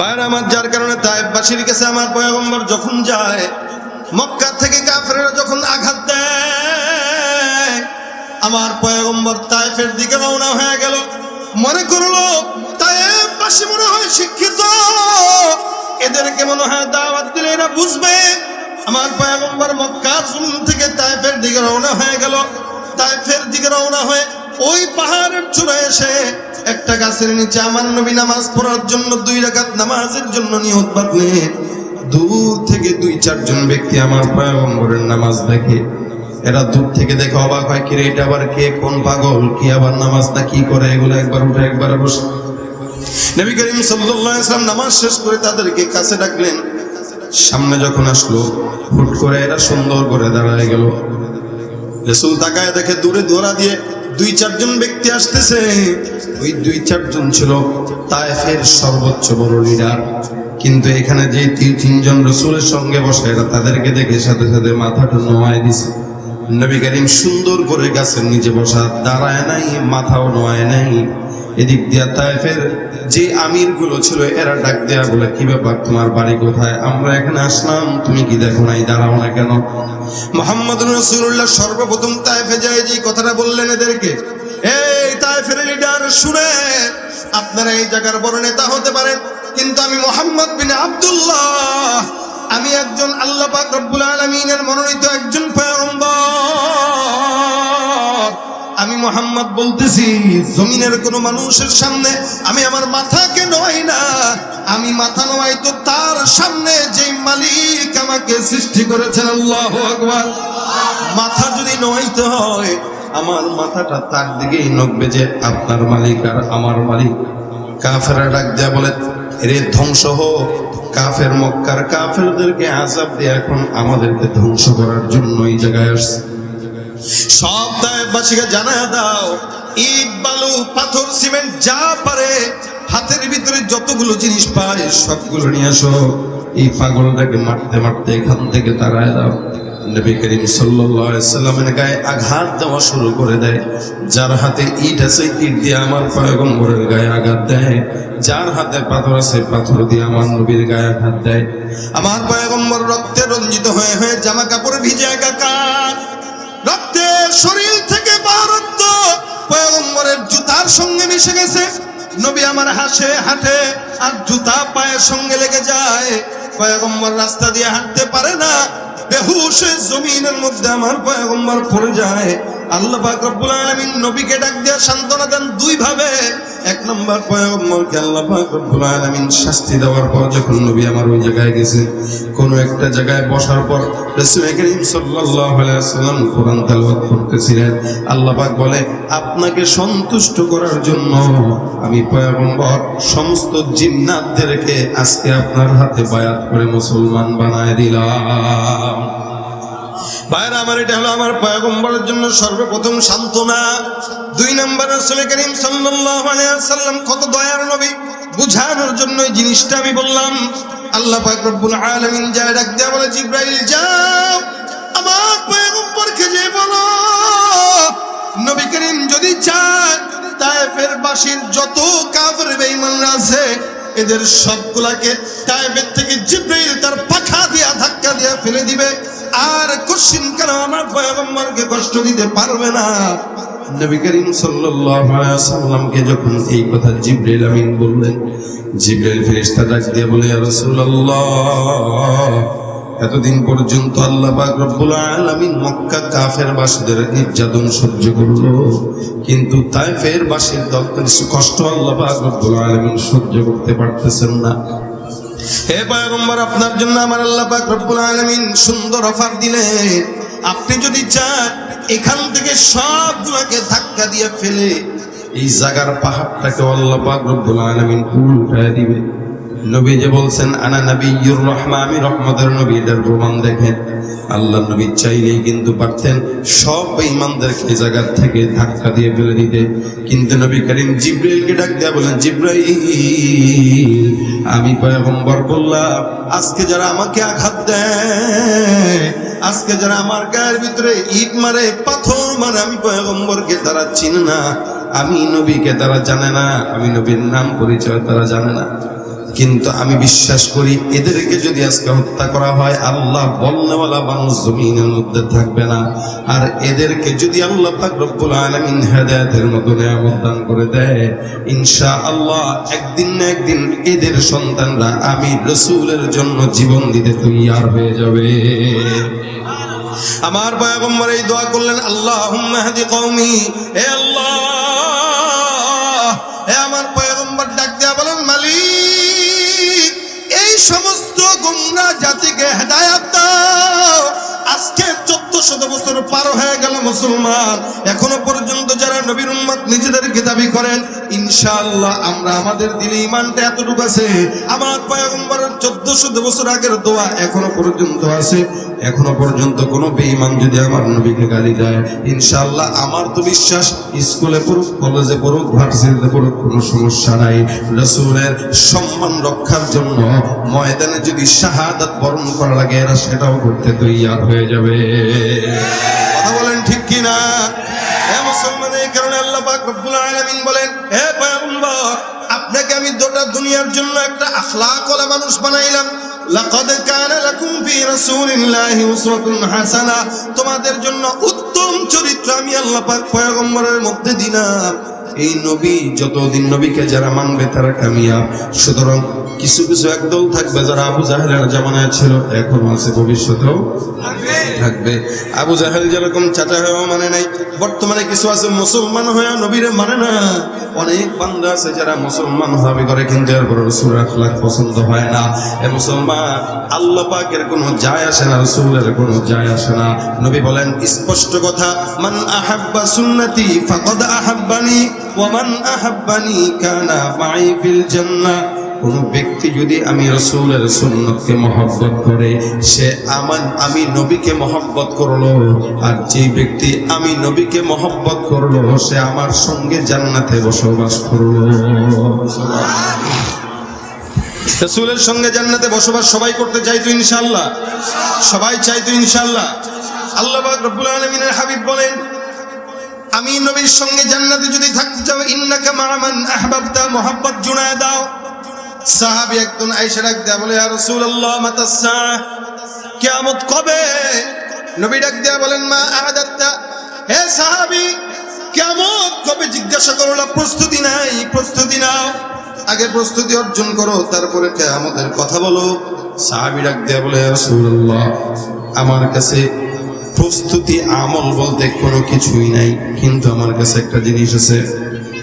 বাইরে আমার, যার কারণে তাইবাসীর কাছে আমার পয়গম্বর যখন যায়, মক্কা থেকে কাফেররা যখন আঘাত দেয়, আমার পয়গম্বর তাইফের দিকে রওনা হয়ে গেল। মনে করল তাইবাসী মনে হয় শিক্ষিত। এদেরকে মনে হয় দাওয়াত দিলে এরা বুঝবে। আমার পয়গম্বর মক্কা জমিন থেকে তাইফের দিকে রওনা হয়ে গেল। তাইফের দিকে রওনা হয়ে ওই পাহাড়ের চূড়ায় এসে একটা গাছের নিচে আমার নবী নামাজ পড়ার জন্য দুই রাকাত নামাজের জন্য নিয়ত বাঁধলেন দূর থেকে দুই, চারজন ব্যক্তি আমার পয়গম্বরের নামাজ দেখে। এরা দূর থেকে দেখে অবাক হয়, কিরে, এটা আবার কে? কোন পাগল? কি আবার নামাজটা কি করে? এগুলো একবার উঠে একবার বসে। নবী করিম সাল্লাল্লাহু আলাইহি নামাজ শেষ করে তাদেরকে কাছে ডাকলেন। সামনে যখন আসলো, হুট করে এরা সুন্দর করে দাঁড়ায় গেল। রসুল তাকায় দেখে দূরে দৌড়া দিয়ে দুই চারজন ব্যক্তি আসতেছে। ওই দুই চারজন ছিল তায়েফের সর্বোচ্চ বড় লিডার কিন্তু এখানে যে তিন, তিনজন রসুলের সঙ্গে বসে, এরা তাদেরকে দেখে সাথে সাথে মাথাটা নোয়ায় দিছে। নবী করিম সুন্দর করে গাছের নিচে বসা, দাঁড়ায় নাই, মাথাও নোয়ায় নাই। এদিক দিয়া তায়েফের যে আমিরগুলো ছিল, এরা ডাক দেয়া বলে, কি ব্যাপার, তোমার বাড়ি কোথায়? আমরা এখানে আসলাম, তুমি কি দেখো নাই? দাঁড়াও না কেন? মোহাম্মদ রসুল্লাহ সর্বপ্রথম তাইফে যায় যে কথাটা বললেন এদেরকে, এই তাইফের লিডার, শুনে আপনারা এই জায়গার বড় নেতা হতে পারেন, কিন্তু আমি মোহাম্মদ বিন আব্দুল্লাহ। আমি একজন আল্লাহ পাক রব্বুল আলমিনের মনোনীত একজন মোহাম্মদ বলতেছি, জমিনের কোনো মানুষের সামনে আমি আমার মাথাকে নয় না। আমি মাথা নয় তো তার সামনে যে মালিক আমাকে সৃষ্টি করেছেন, আল্লাহ আকবার। মাথা যদি নয়তে হয়, আমার মাথাটা তার দিকেই নকবে যে আপনার মালিক আর আমার মালিক। কাফেরা ডাক দেয়া বলে রে ধ্বংস হোক, কাফের মক্কার কাফেরদেরকে আজাব দিয়ে এখন আমাদেরকে ধ্বংস করার জন্য এই জায়গায় আসছে। সব দায়বাসীকে জানায় দাও, ইট, বালু, পাথর, সিমেন্ট, যা পারে, হাতের ভিতরে যতগুলো জিনিস পায়, সবগুলো নিয়ে আসো। এই পাগলটাকে মারতে মারতে এখান থেকে তাড়ায় দাও। গায়ে আঘাত দেওয়া শুরু করে দেয়। যার হাতে ইট ইট দিয়ে আমার গায়ে আঘাত দেয়। যার হাতে পাথর পাথর দিয়ে আমার নবীর গায়ে আঘাত দেয়। রক্তে রঞ্জিত হয়ে হয়ে জামা কাপড় ভিজে একাকার। রক্তে শরীর থেকে বারত্ব পয়গম্বরের জুতার সঙ্গে মিশে গেছে। নবী আমার হাসে হাঁটে, আর জুতা পায়ের সঙ্গে লেগে যায়। পয়গম্বর রাস্তা দিয়ে হাঁটতে পারে না। বেহুশে জমিনের মধ্যে আমার পয়গম্বর পড়ে যায়। আল্লাহ নবীকে ডাক সান্ত্বনা দেন এক নম্বর শাস্তি দেওয়ার পর যখন নবী আমার ওই জায়গায় গেছে, কোন একটা জায়গায় বসার কোরআন আল্লাহ বলে, আপনাকে সন্তুষ্ট করার জন্য আমি পয়গম্বর সমস্ত জিন্নাতদেরকে আজকে আপনার হাতে বায়াত করে মুসলমান বানায় দিলাম। ভাইরা, আমার এটা হলো আমার পয়গম্বরের জন্য সর্বপ্রথম সান্ত্বনা। দুই নম্বর রসুল করিম সাল্লাল্লাহু সাল্লাম কত দয়ার নবী, বুঝানোর জন্য এই জিনিসটা আমি বললাম। আল্লাহ পাক রব্বুল আলামিন ডাক দেয়া বলে, জিব্রাইল, যাও, আমার পয়গম্বরকে যে বলো, নবী করিম যদি চান তায়েফের বাসীর যত কাফের বেঈমানরা আছে এদের সবগুলাকে তাইবের থেকে জিব্রাইল তার পাখা দিয়া, ধাক্কা দিয়া ফেলে দিবে। আর কোশ্চিন কেন আমার পয়গম্বরকে কষ্ট দিতে পারবে না? নবী করিম সাল্লামকে যখন এই কথা জিব্রাইল আমিন বললেন, জিব্রাইল ফেরেশতা ডাক দিয়ে বলে রাসূলুল্লাহ এতদিন পর্যন্ত আল্লাহ রব্বুল আলামিন মক্কা কাফের বাসীদের নির্যাতন সহ্য করল। কিন্তু তাইফের বাসীর দল কষ্ট আল্লাহ রব্বুল আলামিন সহ্য করতে পারতেছেন না। হে পয়গম্বর, আপনার জন্য আমার আল্লাহ পাক রব্বুল আলামিন সুন্দর অফার দিলেন আপনি যদি চান, এখান থেকে সবগুলোকে ধাক্কা দিয়ে ফেলে, এই জায়গার পাহাড়টাকে আল্লাহ পাক রব্বুল আলামিন উল্টায় দিবে। নবী যে বলছেন, আনা নবিয়ুর রহমা আমি রহমতের নবী এটার প্রমাণ দেখেন আল্লাহ নবী চাইলেই কিন্তু পারতেন সব ইমানদেরকে জায়গার থেকে ধাক্কা দিয়ে ফেলে দিতে। কিন্তু নবী করিম জিব্রাইলকে ডাক দেয়া বলেন জিব্রাইল, আমি পয়গম্বর বললাম, আজকে যারা আমাকে আঘাত দেয়, আজকে যারা আমার গায়ের ভিতরে ইট মারে, পাথর মারে, আমি পয়গম্বরকে তারা চিনে না, আমি নবীকে তারা জানে না, আমি নবীর নাম পরিচয় তারা জানে না। কিন্তু আমি বিশ্বাস করি এদেরকে যদি আজকে হত্যা করা হয়, আল্লাহ বলনেওয়ালা মানুষ জমিনের মধ্যে থাকবে না। আর এদেরকে যদি আল্লাহ রব্বুল আলামিন হেদায়েতের মতো নিয়ামত করে দেয় ইনশা আল্লাহ একদিন না একদিন এদের সন্তানরা আমি রসুলের জন্য জীবন দিতে তৈয়ার হয়ে যাবে। আমার পয়গম্বর এই দোয়া করলেন আল্লাহ হে আল্লাহ সমস্ত গুমরা জাতিকে হেদায়াত শত বছর পার হয়ে গেল মুসলমান। এখনও পর্যন্ত যারা নবীর উম্মত নিজেদেরকে দাবি করেন, ইনশাআল্লাহ আমরা আমাদের দিলে ইমানটা এতটুকু আছে। আমার পয়গম্বরের চোদ্দ শত বছর আগের দোয়া এখনও পর্যন্ত আছে। এখনও পর্যন্ত কোনো বেঈমান যদি আমার নবীকে গালি দেয়, ইনশাআল্লাহ আমার তো বিশ্বাস, স্কুলে পড়ুক, কলেজে পড়ুক, ভার্সিটিতে পড়ুক, কোনো সমস্যা নাই। রসুলের সম্মান রক্ষার জন্য ময়দানে যদি শাহাদাত বরণ করা লাগে, এরা সেটাও করতে তৈয়ার হয়ে যাবে। কথা বলেন ঠিক কি না হে মুসলমান এই কারণে আল্লাহ পাক রব্বুল আলামিন বলেন, হে পয়গম্বর, আপনাকে আমি দুটা দুনিয়ার জন্য একটা আখলাক ওয়ালা মানুষ বানাইলাম। লাকাদ কানা লাকুম ফি রাসূলিল্লাহি উসওয়াতুন হাসানাহ। তোমাদের জন্য উত্তম চরিত্র আমি আল্লাহ পাক পয়গম্বরের মধ্যে দিলাম। এই নবী, যতদিন নবীকে যারা মানবে তারা কামিয়াব। সুতরাং কিছু কিছু একদল থাকবে যারা আবু জাহেলের জামানায় ছিল, এখনও আছে, ভবিষ্যতেও থাকবে। আবু জাহেল যেরকম চাচা হয়েও মানে নাই, বর্তমানে কিছু আছে মুসলমান হয়ে নবীরে মানে না। অনেক বান্দা আছে যারা মুসলমান দাবি করে কিন্তু এরপর রসুল আখলাখ পছন্দ হয় না। এ মুসলমান, আল্লাহ পাকের কোনো যায় আসে না, রসুলের কোনো যায় আসে না। নবী বলেন, স্পষ্ট কথা, মান আহাব্বা সুন্নতি, ফাকাদ আহাব্বানি। ওয়া মান আহাব্বানি কানা মাই ফিল জান্নাহ কোন ব্যক্তি যদি আমি রসুলের সুন্নতকে মহব্বত করে, সে আমার, আমি নবীকে মহব্বত করল, আর যে ব্যক্তি আমি নবীকে মহব্বত করল, সে আমার সঙ্গে জান্নাতে বসবাস করল। রসুলের সঙ্গে জান্নাতে বসবাস সবাই করতে চাইতো ইনশাল্লাহ সবাই চাইতো ইনশাল্লাহ আল্লাহ রব্বুল আলমিনের হাবিব বলেন আমি নবীর সঙ্গে জান্নাতে যদি থাকতে চাও, ইন্নাকা মা'মান আহবাবতা, মোহাব্বত জুনায় দাও। সাহাবি একজন আয়েশা ডাক দেয়া, বলে, ইয়া রাসূলুল্লাহ মাতা সাআহ কিয়ামত কবে? নবী ডাক দেয়া, বলেন, মা আহাদাত্তা হে সাহাবি, কিয়ামত কবে? জিজ্ঞাসা করল প্রস্তুতি নাই, প্রস্তুতি নাও। আগে প্রস্তুতি অর্জন করো, তারপরে কিয়ামতের কথা বলো। সাহাবী ডাক দেয়া, বলে, ইয়া রাসূলুল্লাহ, আমার কাছে প্রস্তুতি, আমল বলতে কোনো কিছুই নাই। কিন্তু আমার কাছে একটা জিনিস আছে।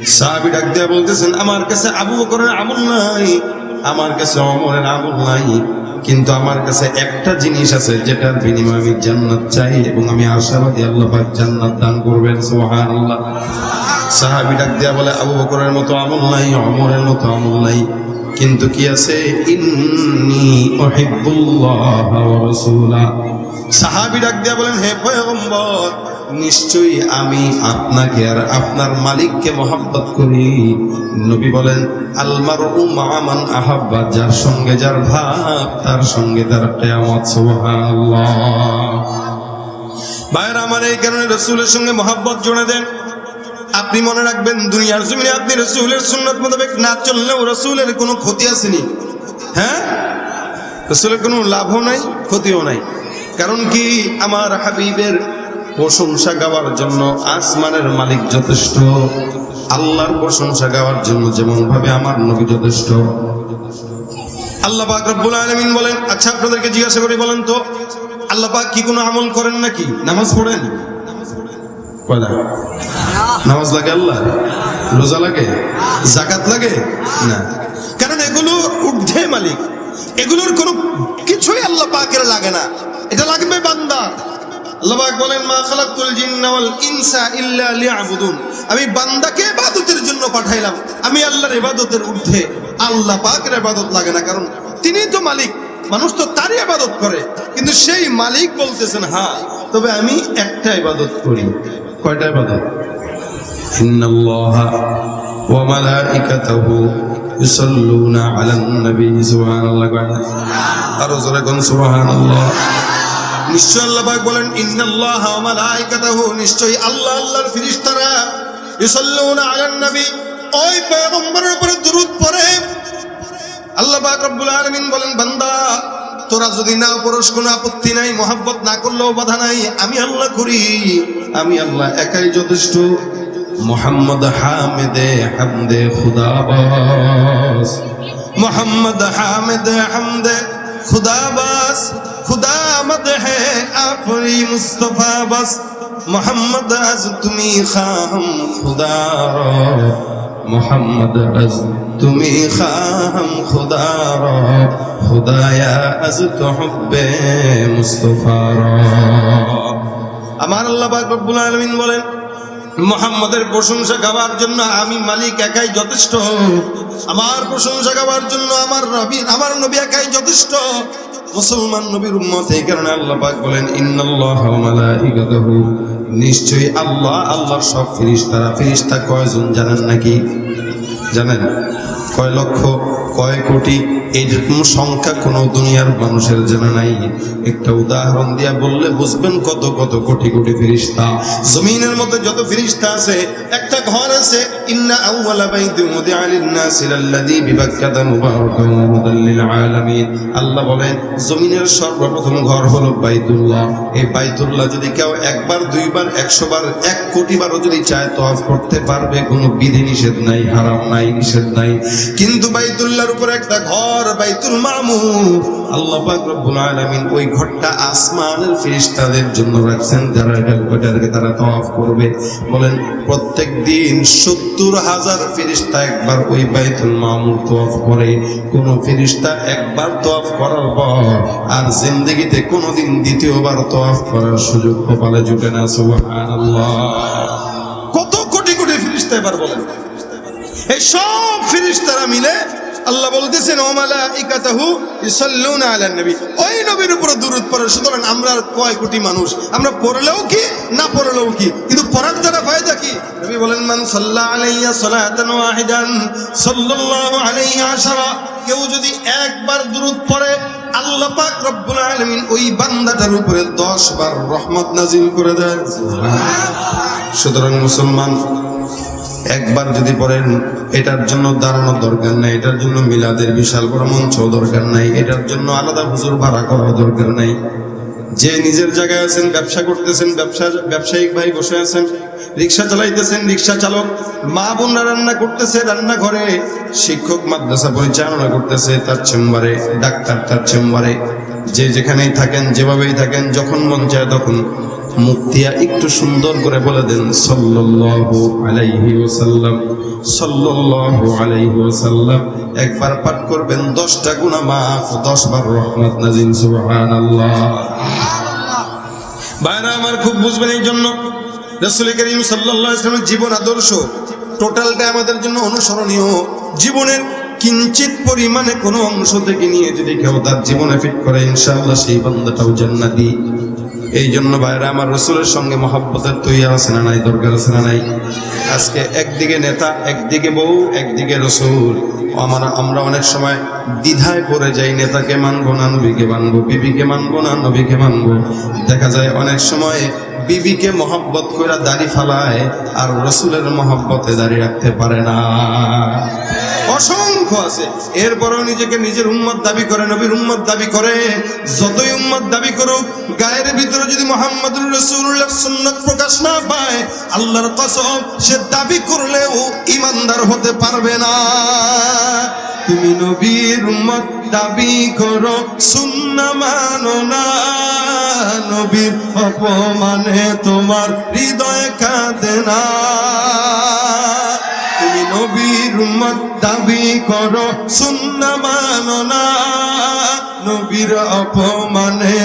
সাহাবি ডাক দেয়া বলতেছেন, আমার কাছে আবু বকরের আমল নাই। আমার কাছে অমরের আমল নাই। কিন্তু আমার কাছে একটা জিনিস আছে, যেটার বিনিময়ে আমি জান্নাত চাই এবং আমি আশাবাদী আল্লাহ জান্নাত দান করবেন, সুবহানাল্লাহ। সাহাবি ডাক দেয়া বলে, আবু বকরের মতো আমল নাই অমরের মতো আমল নাই। কিন্তু কি আছে? ইন্নি রাসূলা। সাহাবি ডাক দিয়া বলেন, হে পয়গম্বর, নিশ্চয়ই আমি আপনাকে আর আপনার মালিককে মহাব্বত করি। নবী বলেন আলমার মামান আহাব্বা, যার সঙ্গে যার ভাব, তার সঙ্গে তার কেয়ামত, সুবহানাল্লাহ। ভাইয়ের, আমার এই কারণে রসুলের সঙ্গে মহাব্বত জোড়া দেন। আপনি মনে রাখবেন, দুনিয়ার জমিনে আপনি রসুলের সুন্নত মোতাবেক না চললেও রসুলের কোনো ক্ষতি আসেনি। হ্যাঁ? রসুলের কোনো লাভও নাই, ক্ষতিও নাই। কারণ কি আমার হাবিবের প্রশংসা গাওয়ার জন্য আসমানের মালিক যথেষ্ট, আল্লাহর প্রশংসা গাওয়ার জন্য যেমন ভাবে আমার নবী যথেষ্ট। আল্লাহ পাক রব্বুল আলামিন বলেন আচ্ছা আপনাদেরকে জিজ্ঞাসা করি বলেন তো, আল্লাহ পাক কি কোনো আমল করেন নাকি? নামাজ পড়েন? নামাজ লাগে আল্লাহ? রোজা লাগে? জাকাত লাগে? না। কারণ এগুলো ঊর্ধ্বে মালিক। এগুলোর কোনো কিছুই আল্লাহ পাকের লাগে না। এটা লাগবে বান্দা। বলেন মা খালাকতুল জিন্না ইনসা ইল্লা লিয়াবুদুন। আমি বান্দাকে ইবাদতের জন্য পাঠাইলাম। আমি আল্লাহর ইবাদতের ঊর্ধ্বে। আল্লাহ পাকের ইবাদত লাগে না কারণ তিনি তো মালিক। মানুষ তো তারই ইবাদত করে। কিন্তু সেই মালিক বলতেছেন হ্যাঁ তবে আমি একটা ইবাদত করি। কয়টা ইবাদত? ইন্নাল্লাহা ওয়া মালাইকাতাহু ইউসাল্লুনা আলান নবী সুবহানাল্লাহ আরও জোরে কোন সুবহানাল্লাহ। নিশ্চয় আল্লাহ পাক বলেন, ইন্নাল্লাহা ওয়া মালাইকাতাহু নিশ্চয়ই আল্লাহ আল্লাহর ফেরেশতারা ইউসাল্লুনা আলান নবী। ওই পয়গম্বরের উপরে দুরূদ পড়ে। আল্লাহ পাক রব্বুল আলামিন বলেন, বান্দা, তোরা যদি না পড়স কোনো আপত্তি নাই, মোহাব্বত না করলেও বাধা নাই, আমি আল্লাহ করি। আমি আল্লাহ একাই যথেষ্ট। মোহাম্মদ হামেদে হামদে খুদাবাস। মোহাম্মদ হামেদে হামদে খুদাবাস। খুদা মদ হে আফরি মুস্তফা, বাস। মোহাম্মদ, আজ তুমি খাম খুদা। মোহাম্মদ, আজ তুমি খাম খুদা। খুদায়া, আজ তো হব্বে মুস্তফা। আমার আল্লাহ রব্বুল আলামিন বলেন, মোহাম্মদের প্রশংসা গাওয়ার জন্য আমি মালিক একাই যথেষ্ট। আমার প্রশংসা গাওয়ার জন্য আমার নবী আমার নবী একাই যথেষ্ট। মুসলমান নবীর উম্মত, এই কারণে আল্লাহ পাক বলেন, ইন্নাল্লাহ মালাইকাতাহু। নিশ্চয়ই আল্লাহ, আল্লাহর সব ফেরেশতারা ফেরেশতা কয়জন জানেন নাকি? জানেন? কয় লক্ষ, কয় কোটি? এইরকম সংখ্যা কোনো দুনিয়ার মানুষের জানা নাই। একটা উদাহরণ দিয়া বললে বুঝবেন কত কত কোটি কোটি ফিরিস্তা জমিনের মধ্যে যত ফিরিস্তা আছে, একটা ঘর আছে, ইন্না বাইতি বিবাক্কাতা আলামিন আল্লাহ বলেন, জমিনের সর্বপ্রথম ঘর হলো বাইতুল্লাহ। এই বাইতুল্লাহ যদি কেউ একবার, দুইবার একশো বার এক কোটি বারও যদি চায়, তওয়াফ করতে পারবে, কোনো বিধি নিষেধ নাই, হারাম নাই, নিষেধ নাই। কিন্তু বাইতুল্লাহর উপর একটা ঘর বাইতুল মামুর আল্লাহ পাক রব্বুল আলামিন ওই ঘরটা আসমানের ফেরেশতাদের জন্য রাখছেন, যারা ওইটাকে তারা তওয়াফ করবে। বলেন প্রত্যেক দিন সত্তর হাজার ফেরিস্তা একবার ওই বাইতুল মামুর তওয়াফ করে। কোন ফেরিস্তা একবার তওয়াফ করার পর আর জিন্দগিতে কোনোদিন দ্বিতীয়বার তওয়াফ করার সুযোগ কপালে জুটে না, সুবহানাল্লাহ। কত কোটি কোটি ফেরিস্তা এবার বলেন। এই সব ফেরেশতারা মিলে আল্লাহ বলতেছেন ও মালাইকাতাহু ইসাল্লুনা আলান নবী। ওই নবীর উপর দুরূদ পড়ে, সুতরাং আমরা কয় কোটি মানুষ? আমরা পড়লেও কি, না পড়লেও কি? কিন্তু পড়ার দ্বারা ফায়দা কি? বলেন, মান সাল্লা আলাইয়া কেউ যদি একবার দুরূদ পড়ে, আল্লাহ উপরে 10 বার রহমত নাজিল করে দেয়। সুতরাং মুসলমান একবার যদি পড়েন এটার জন্য দাঁড়ানোর দরকার নাই, এটার জন্য মিলাদের বিশাল বড় মঞ্চ দরকার নাই, এটার জন্য আলাদা হুজুর ভাড়া করার দরকার নাই। যে নিজের জায়গায় আছেন, ব্যবসা করতেছেন, ব্যবসা, ব্যবসায়িক ভাই বসে আছেন, রিক্সা চালাইতেছেন, রিক্সা চালক, মা বোনরা রান্না করতেছে রান্না ঘরে শিক্ষক মাদ্রাসা পরিচালনা করতেছে তার চেম্বারে, ডাক্তার তার চেম্বারে, যে যেখানেই থাকেন, যেভাবেই থাকেন, যখন মন চায় তখন। মুক্তিয়া একটু সুন্দর করে বলে দেন, সাল্লাল্লাহু আলাইহি ওয়াসাল্লাম, সাল্লাল্লাহু আলাইহি ওয়াসাল্লাম। একবার পাঠ করবেন 10টা গুনাহ মাফ 10 বার রহমত নাজিল, সুবহানাল্লাহ। বাইরা আমার খুব বুঝবেন এই জন্য, রাসূল করিম সাল্লাল্লাহু আলাইহি ওয়াসাল্লামের জীবন আদর্শ, টোটালটা আমাদের জন্য অনুসরণীয়। জীবনের কিঞ্চিত পরিমাণে কোনো অংশ থেকে নিয়ে যদি কেউ তার জীবনে ফিট করে, ইনশাআল্লাহ সেই বান্দাটাও জান্নাতি। এই জন্য ভাইরা আমার রসুলের সঙ্গে মহাব্বতের তৈরি আছে না নাই, দরকার আছে না নাই? আজকে একদিকে নেতা, একদিকে বউ, একদিকে রসুল। আমার, আমরা অনেক সময় দ্বিধায় পড়ে যাই, নেতাকে মানবো না, নবীকে মানবো, বিবিকে মানবো না, নবীকে মানবো। দেখা যায় অনেক সময় বিবিকে মহব্বত করে দাড়ি ফালায়, আর রসুলের মহব্বতে দাড়ি রাখতে পারে না। অসংখ্য আছে। এরপরও নিজেকে নিজের উম্মত দাবি করে, নবীর উম্মত দাবি করে, যতই উম্মত দাবি করুক, গায়ের ভিতরে যদি মোহাম্মদুর রসুল্লাহ সুন্নত প্রকাশ না পায়, আল্লাহর কসম, সে দাবি করলেও ইমানদার হতে পারবে না। তুমি নবীর উম্মত দাবি করো, সুন্না মানো না, নবীর অপমানে তোমার হৃদয় কাঁদে না। নবীর উম্মত দাবি করো সুন্না মানো না। নবীর অপমানে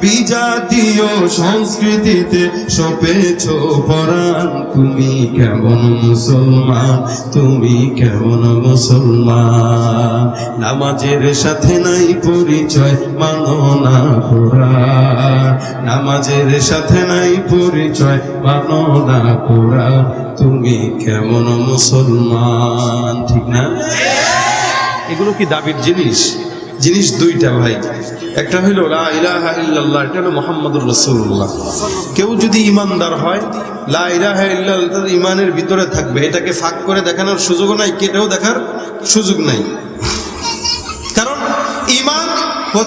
বিজাতীয় সংস্কৃতিতে সপেছ পরাণ। তুমি কেমন মুসলমান? তুমি কেমন মুসলমান? নামাজের সাথে নাই পরিচয়, মানো না কোরআন। নামাজের সাথে নাই পরিচয়, মানো না কোরআন। তুমি কেমন মুসলমান? ঠিক না? এগুলো কি দাবির জিনিস? জিনিস দুইটা ভাই। একটা হইল, লা ইলাহা ইল্লাল্লাহ এটা হলো মোহাম্মদুর রসুল্লাহ কেউ যদি ইমানদার হয়, লা ইলাহা ইল্লাল্লাহ ইমানের ভিতরে থাকবে। এটাকে ফাঁক করে দেখানোর সুযোগও নাই, কেটেও দেখার সুযোগ নাই। কারণ ইমান ও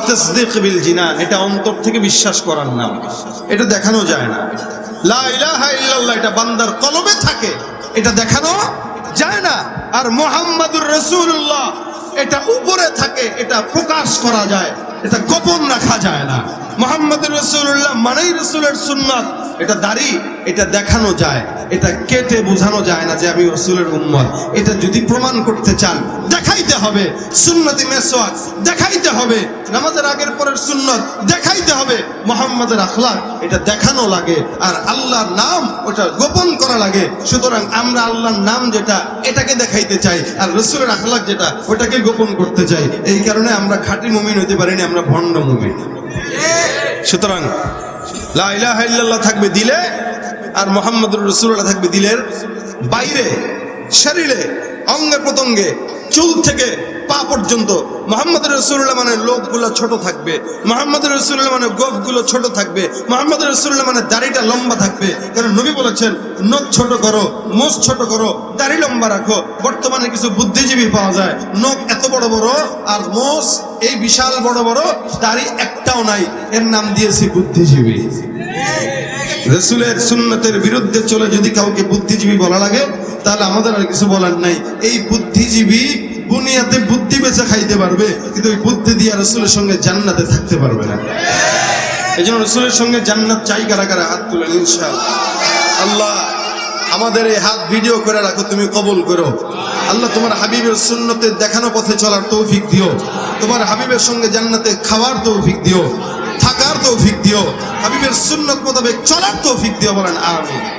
বিল জিনান, এটা অন্তর থেকে বিশ্বাস করার নাম। এটা দেখানো যায় না। লা ইলাহা ইল্লাল্লাহ এটা বান্দার কলবে থাকে। এটা দেখানো যায় না। আর মোহাম্মদুর রাসূলুল্লাহ এটা উপরে থাকে, এটা প্রকাশ করা যায়, এটা গোপন রাখা যায় না। মোহাম্মদ রসুল্লাহ মানেই রসুলের সুন্নাত, এটা দাড়ি, এটা দেখানো যায়। এটা কেটে বোঝানো যায় না যে আমি রসুলের উম্মত। এটা যদি প্রমাণ করতে চান, দেখাইতে হবে। সুন্নতি মেসওয়াক, দেখাইতে হবে। নামাজের আগের পরের সুন্নত, দেখাইতে হবে। মোহাম্মদের আখলাক, এটা দেখানো লাগে। আর আল্লাহর নাম, ওটা গোপন করা লাগে। সুতরাং আমরা আল্লাহর নাম যেটা, এটাকে দেখাইতে চাই। আর রসুলের আখলাক যেটা, ওটাকে গোপন করতে চাই। এই কারণে আমরা খাঁটি মুমিন হতে পারিনি আমরা ভণ্ড মুমিন। সুতরাং, লা ইলাহা ইল্লাল্লাহ থাকবে দিলে আর মোহাম্মদুর রসুল্লাহ থাকবে দিলের বাইরে, শরীরে, অঙ্গে প্রত্যঙ্গে, চুল থেকে পা পর্যন্ত। মোহাম্মদ রসুল্লাহ মানে লোকগুলো ছোট থাকবে মোহাম্মদ রসুল্লাহ মানে গোফগুলো ছোট থাকবে মোহাম্মদ রসুল্লাহ মানে দাড়িটা লম্বা থাকবে। কারণ নবী বলেছেন, নখ ছোট করো, মোষ ছোট করো, দাড়ি লম্বা রাখো। বর্তমানে কিছু বুদ্ধিজীবী পাওয়া যায়, নখ এত বড় বড় আর মোষ এই বিশাল বড় বড়, দাড়ি একটাও নাই। এর নাম দিয়েছি বুদ্ধিজীবী। রসুলের সুন্নতের বিরুদ্ধে চলে যদি কাউকে বুদ্ধিজীবী বলা লাগে, তাহলে আমাদের আর কিছু বলার নাই। এই বুদ্ধিজীবী বুনিয়াতে বুদ্ধি বেঁচে খাইতে পারবে, কিন্তু ওই বুদ্ধি দিয়ে রসুলের সঙ্গে জান্নাতে থাকতে পারবে না। এই জন্য রসুলের সঙ্গে জান্নাত চাই কারা কারা হাত তুলেন ইনশাআল্লাহ। আল্লাহ, আমাদের এই হাত ভিডিও করে রাখো, তুমি কবল করো। আল্লাহ, তোমার হাবিবের সুন্নতে দেখানো পথে চলার তৌফিক দিও। তোমার হাবিবের সঙ্গে জান্নাতে খাওয়ার তৌফিক দিও। তৌফিক দিও। হাবিবের সুন্নত মোতাবেক চলার তৌফিক দিও বলেন আমিন।